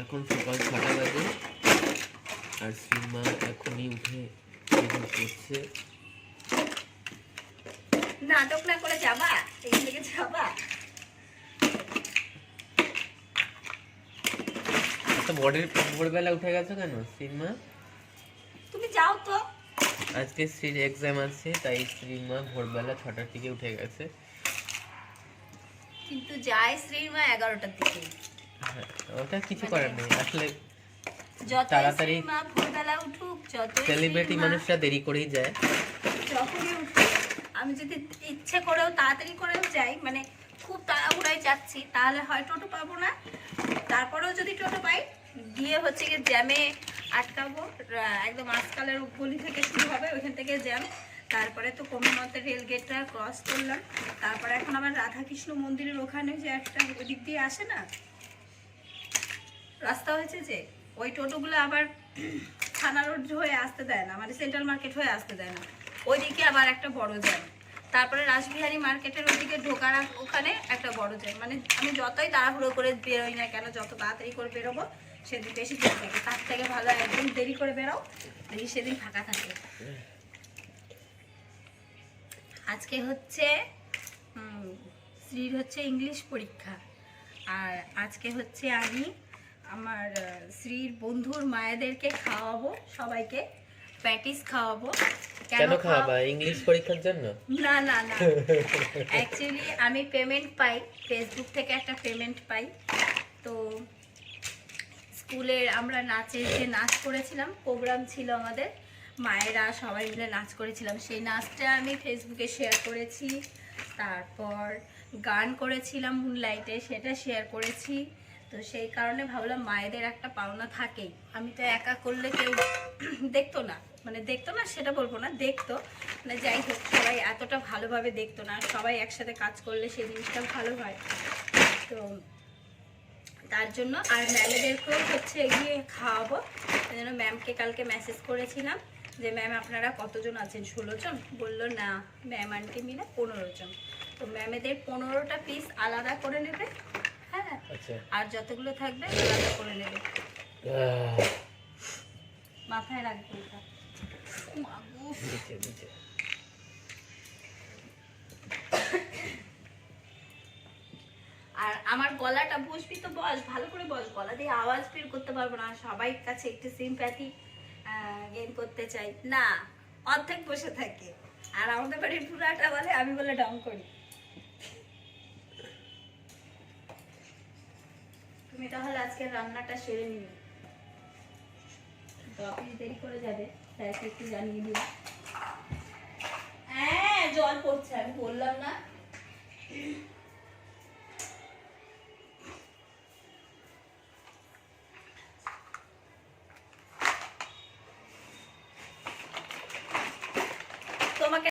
এখন সকাল ছটা বাজে। আর সিমা এখনই উঠে করছে। নাটক না করে যাবা? এখান থেকে যাবা? বড়ের ভোরবেলা উঠে গেছো কেন সিমা তুমি যাও তো। আজকে শ্রীর এক্সাম আছে তাই শ্রীমা ভোরবেলা ছটার দিকে উঠে গেছে। কিন্তু যায় শ্রীমা এগারোটার দিকে। ওটা কিছু করার নেই। আসলে তাড়াতাড়ি সেলিব্রিটি মানুষরা দেরি করেই যায়। যখনই আমি যদি ইচ্ছে করেও তাড়াতাড়ি করেও যাই মানে খুব তাড়াহুড়ায় যাচ্ছি তাহলে হয় টোটো পাবো না। তারপরেও যদি টোটো পাই গিয়ে হচ্ছে গিয়ে জ্যামে আটকাবো। একদম আজকালের গলি থেকে শুরু হবে ওইখান থেকে জ্যাম তারপরে তো কোনো মতে রেল গেটটা ক্রস করলাম। তারপরে এখন আবার রাধাকৃষ্ণ মন্দিরের ওখানে যে একটা ওদিক দিয়ে আসে না? রাস্তা হয়েছে যে ওই টোটোগুলো আবার থানা রোড হয়ে আসতে দেয় না মানে সেন্ট্রাল মার্কেট হয়ে আসতে দেয় না। ওইদিকে আবার একটা বড় জ্যাম। তারপরে রাসবিহারী মার্কেটের ওইদিকে ঢোকার ওখানে একটা বড় জ্যাম। মানে আমি যতই তাড়াহুড়ো করে বেরোই না কেন, যত তাড়াতাড়ি করে বেরোবো সেদিন বেশি জ্যাম থাকে। তার থেকে ভালো একদিন দেরি করে বেরো দেখি সেদিন ফাঁকা থাকে। আজকে হচ্ছে শ্রীর হচ্ছে ইংলিশ পরীক্ষা। আর আজকে হচ্ছে আমি আমার শ্রীর বন্ধুর মায়েদেরকে খাওয়াবো সবাইকে প্যাটিস খাওয়াবো। কেন খাওয়া- খাওয়াবা? ইংলিশ পরীক্ষার জন্য? না না না। অ্যাকচুয়ালি আমি পেমেন্ট পাই। ফেসবুক থেকে একটা পেমেন্ট পাই। তো স্কুলের আমরা নাচের যে নাচ করেছিলাম প্রোগ্রাম ছিল আমাদের মায়েরা সবাই মিলে নাচ করেছিলাম। সেই নাচটা আমি ফেসবুকে শেয়ার করেছি। তারপর গান করেছিলাম মুনলাইটে সেটা শেয়ার করেছি। তো সেই কারণে ভাবলাম মায়েদের একটা পাওনা থাকেই। আমি তো একা করলে কেউ দেখতো না। মানে দেখতো না, সেটা বলব না, দেখতো। মানে যাই হোক, সবাই এতটা ভালোভাবে দেখতো না, সবাই একসাথে কাজ করলে সেই জিনিসটা ভালো হয়। তো তার জন্য আর ম্যামেদেরকেও হচ্ছে এগিয়ে খাওয়াবো। সেই জন্য ম্যামকে কালকে মেসেজ করেছিলাম যে, ম্যাম, আপনারা কতজন আছেন? ষোলো জন। বলল, না, ম্যাম আন্টি মিলে পনেরো জন। তো ম্যামেদের পনেরোটা পিস আলাদা করে নেবে। হ্যাঁ আচ্ছা। আর যতগুলো থাকবে আলাদা করে নেবে। মাথায় রাখবে এটা। আর আমার গলাটা বসবি তো বস ভালো করে বস। গলা দিয়ে আওয়াজ বের করতে পারব না। সবাই কাছে একটু সিম্প্যাথি গেইন করতে চাই। না অর্ধেক বসে থাকে। আর আমাদের বাড়ির পুরাটা বলে আমি বলে ডং করি। তুমি তাহলে আজকে রান্নাটা সেরে নিও তো অফিস দেরি করে যাবে স্যারকে একটু জানিয়ে দিও। হ্যাঁ জল পড়ছে, আমি বললাম না। তোমাকে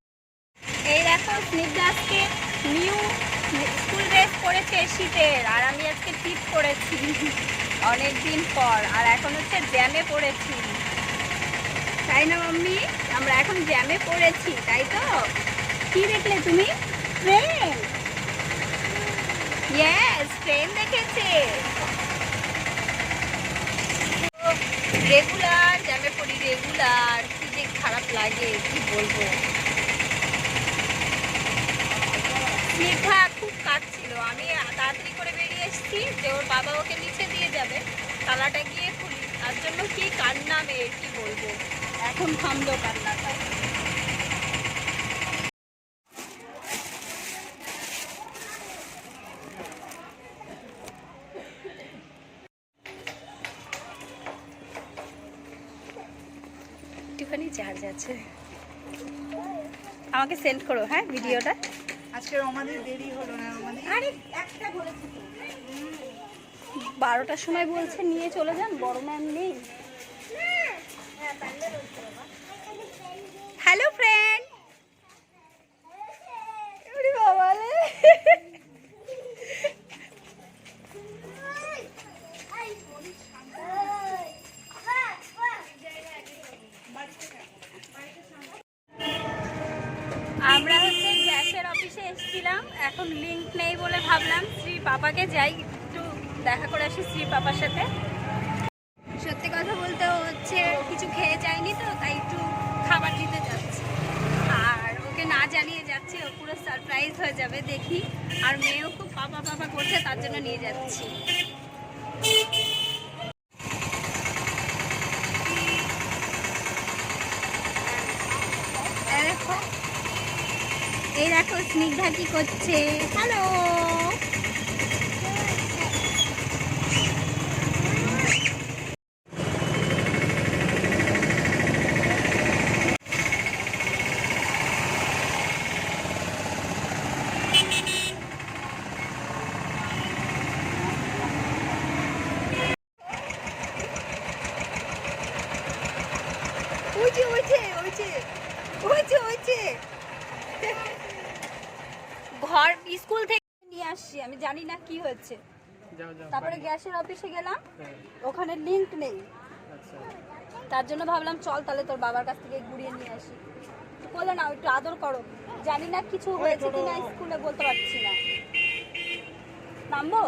এই দেখো, স্নিগ্ধা আজকে নিউ পরেছে শীতের, আর আমি আজকে টিপ করেছি। অনেক দিন পর, আর এখন হচ্ছে জ্যামে পড়েছি। তাই না, মাম্মি? আমরা এখন জ্যামে পড়েছি, তাই তো? কি দেখলে তুমি? ট্রেন ইয়েস ট্রেন দেখেছে। রেগুলার জ্যামে পড়ি রেগুলার কি যে খারাপ লাগে, কি বলব? স্নিগ্ধা কাঁদছিল আমি তাড়াতাড়ি করে বেরিয়ে এসেছি যে ওর বাবা ওকে নিচে দিয়ে যাবে, তালাটা গিয়ে খুলি। তার জন্য কি কান্না মেয়ে, কি বলব? এখন থামলো কান্নাটা একটুখানি চার্জ আছে। আমাকে সেন্ড করো হ্যাঁ ভিডিওটা? আজকে আমাদের দেরি হলো না আমাদের আরে একটা বলেছি তো। বারোটার সময় বলছে নিয়ে চলে যান বড় ম্যাম নেই হ্যালো ফ্রেন্ড আমরা এখন লিঙ্ক নেই বলে ভাবলাম। শ্রী পাপাকে যাই, একটু দেখা করে আসি শ্রী পাপার সাথে। সত্যি কথা বলতে হচ্ছে কিছু খেয়ে যায়নি তো, তাই একটু খাবার দিতে যাচ্ছি। আর ওকে না জানিয়ে যাচ্ছি, ও পুরো সারপ্রাইজ হয়ে যাবে দেখি। আর মেয়েও খুব পাপা পাপা করছে, তার জন্য নিয়ে যাচ্ছি। দেখো স্নিগ্ধা কি করছে? হ্যালো ওইছে ওইছে ওইছে ওইছে ওইছে ঘর স্কুল থেকে নিয়ে আসছি। আমি জানি না কি হয়েছে। তারপরে গ্যাসের অফিসে গেলাম। হ্যাঁ, ওখানে লিংক নেই। আচ্ছা। তার জন্য ভাবলাম চল তাহলে তোর বাবার কাছ থেকে ঘুরিয়ে নিয়ে আসি। বলল না একটু আদর করো। জানি না কিছু হয়েছে কিনা স্কুলে বলতে পারছি না। নামবো